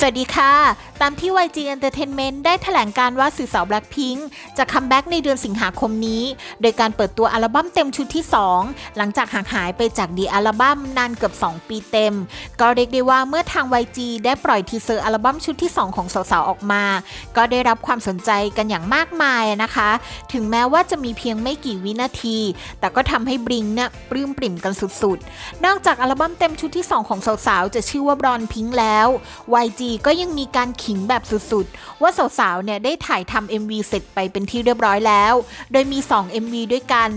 สวัสดีค่ะ ตามที่ YG Entertainment ได้แถลงการว่าสื่อสาว Blackpink จะคัมแบ็กในเดือนสิงหาคมนี้ โดยการเปิดตัวอัลบั้มเต็มชุดที่ 2 หลังจากห่างหายไปจากดีอัลบั้มนานเกือบ 2 ปีเต็ม ก็เรียกได้ว่าเมื่อทาง YG ได้ปล่อยทีเซอร์อัลบั้มชุดที่ 2 ของสาวๆ ออกมา ก็ได้รับความสนใจกันอย่างมากมายนะคะ ถึงแม้ว่าจะมีเพียงไม่กี่วินาที แต่ก็ทำให้บริงเนี่ยปลื้มปริ่มกันสุดๆ นอกจากอัลบั้มเต็มชุดที่ 2 ของสาวๆ จะชื่อว่าบรอนพิงแล้ว YG ก็ยังมีการขิงแบบสุดๆ ว่าสาวๆเนี่ยได้ถ่ายทำ MV เสร็จไปเป็นที่เรียบร้อยแล้ว โดยมี 2 MV ด้วยกัน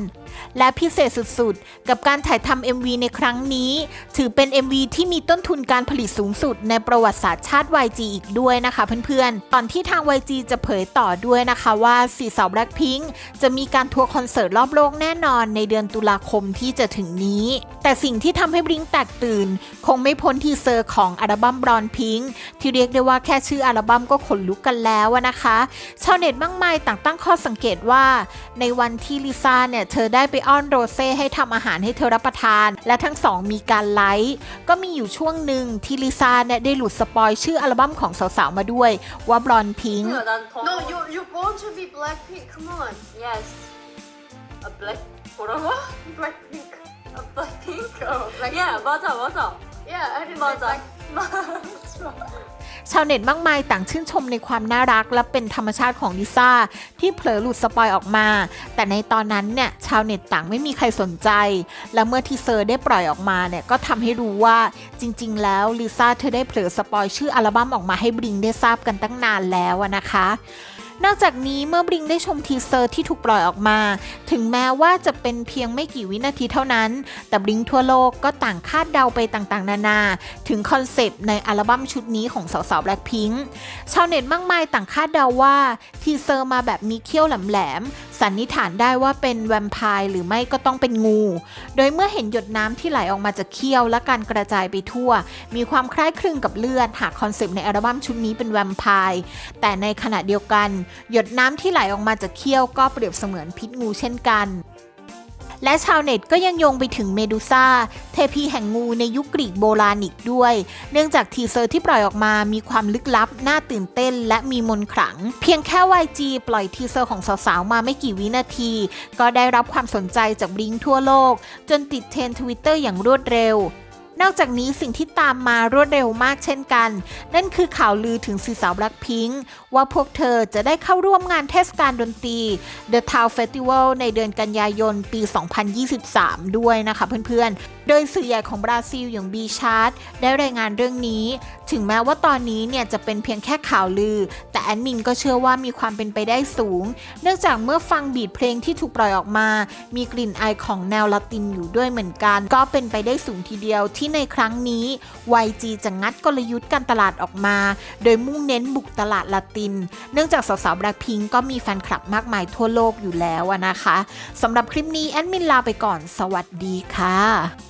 และพิเศษสุดๆ กับการถ่ายทำ MV ในครั้งนี้ ถือเป็น MV ที่มีต้นทุนการผลิตสูงสุดในประวัติศาสตร์ชาติ YG อีกด้วยนะคะเพื่อนๆ ตอนที่ทาง YG จะเผยต่อด้วยนะคะว่าสี่สาว Blackpink จะมีการทัวร์คอนเสิร์ตรอบโลกแน่นอนในเดือนตุลาคมที่จะถึงนี้ แต่สิ่งที่ทำให้บริงแตกตื่น คงไม่พ้นทีเซอร์ของอัลบั้มบรอนพิงที่เรียกได้ว่าแค่ชื่ออัลบั้มก็ขนลุกกันแล้วนะคะ ชาวเน็ตมากมายต่างตั้งข้อสังเกตว่า ในวันที่ลิซ่าเนี่ยเธอไดไปอ้อนโรเซ่ให้ทำอาหารให้เธอรับประทาน และทั้งสองมีการไลฟ์ก็มีอยู่ช่วงหนึ่งที่ลิซ่าเนี่ยได้หลุดสปอยชื่ออัลบั้มของสาวๆมาด้วยว่าบรอนพิง 난 더. No, you you're born to be Blackpink. Come on. Yes. A black 뭐라고? Blackpink. A blackpink. Oh, Blackpink. Yeah, 맞아, 맞아. Yeah, I didn't 맞아. say 맞아. ชาวเน็ตมากมายต่างชื่นชมในความน่ารักและเป็นธรรมชาติของลิซ่าที่เผลอหลุดสปอยออกมา แต่ในตอนนั้นเนี่ยชาวเน็ตต่างไม่มีใครสนใจ และเมื่อทีเซอร์ได้ปล่อยออกมาเนี่ยก็ทำให้รู้ว่าจริง ๆ แล้วลิซ่าเธอได้เผลอสปอยชื่ออัลบั้มออกมาให้บริงได้ทราบกันตั้งนานแล้วนะคะ นอกจากนี้เมื่อบริงได้ชมทีเซอร์ที่ถูกปล่อยออกมา ถึงแม้ว่าจะเป็นเพียงไม่กี่วินาทีเท่านั้น แต่บริงทั่วโลกก็ต่างคาดเดาไปต่างๆ นานา ถึงคอนเซปต์ในอัลบั้มชุดนี้ของสาวๆแบล็คพิงค์ชาวเน็ตมากมายต่างคาดเดาว่าทีเซอร์มาแบบมีเขี้ยวแหลมๆ สันนิษฐานได้ว่าเป็นแวมไพร์หรือไม่ก็ต้องเป็นงู โดยเมื่อเห็นหยดน้ำที่ไหลออกมาจากเขี้ยวและการกระจายไปทั่ว มีความคล้ายคลึงกับเลือด หากคอนเซปต์ในอัลบั้มชุดนี้เป็นแวมไพร์แต่ในขณะเดียวกัน หยดน้ำที่ไหลออกมาจากเขี้ยวก็เปรียบเสมือนพิษงูเช่นกัน และชาวเน็ตก็ยังโยงไปถึงเมดูซ่า เทพีแห่งงูในยุคกรีกโบราณอีกด้วย เนื่องจากทีเซอร์ที่ปล่อยออกมามีความลึกลับ น่าตื่นเต้น และมีมนต์ขลัง เพียงแค่ YG ปล่อยทีเซอร์ของสาวๆ มาไม่กี่วินาที ก็ได้รับความสนใจจากบลิงทั่วโลก จนติดเทรนทวิตเตอร์อย่างรวดเร็ว นอกจากนี้สิ่งที่ตามมารวดเร็วมากเช่นกัน นั่นคือข่าวลือถึงสีสาวแบล็คพิงว่าพวกเธอจะได้เข้าร่วมงานเทศกาลดนตรี The Town Festival ในเดือนกันยายนปี 2023 ด้วยนะคะเพื่อนๆ โดยสื่อใหญ่ของบราซิลอย่างบีชาร์ดได้รายงานเรื่องนี้ ถึงแม้ว่าตอนนี้เนี่ยจะเป็นเพียงแค่ข่าวลือ แต่แอดมินก็เชื่อว่ามีความเป็นไปได้สูง เนื่องจากเมื่อฟังบีทเพลงที่ถูกปล่อยออกมา มีกลิ่นอายของแนวละตินอยู่ด้วยเหมือนกัน ก็เป็นไปได้สูงทีเดียวที่ในครั้งนี้ YG จะงัดกลยุทธ์การตลาดออกมา โดยมุ่งเน้นบุกตลาดละติน เนื่องจากสาวๆ Blackpink ก็มีแฟนคลับมากมายทั่วโลกอยู่แล้วนะคะสำหรับคลิปนี้แอดมินลาไปก่อน สวัสดีค่ะ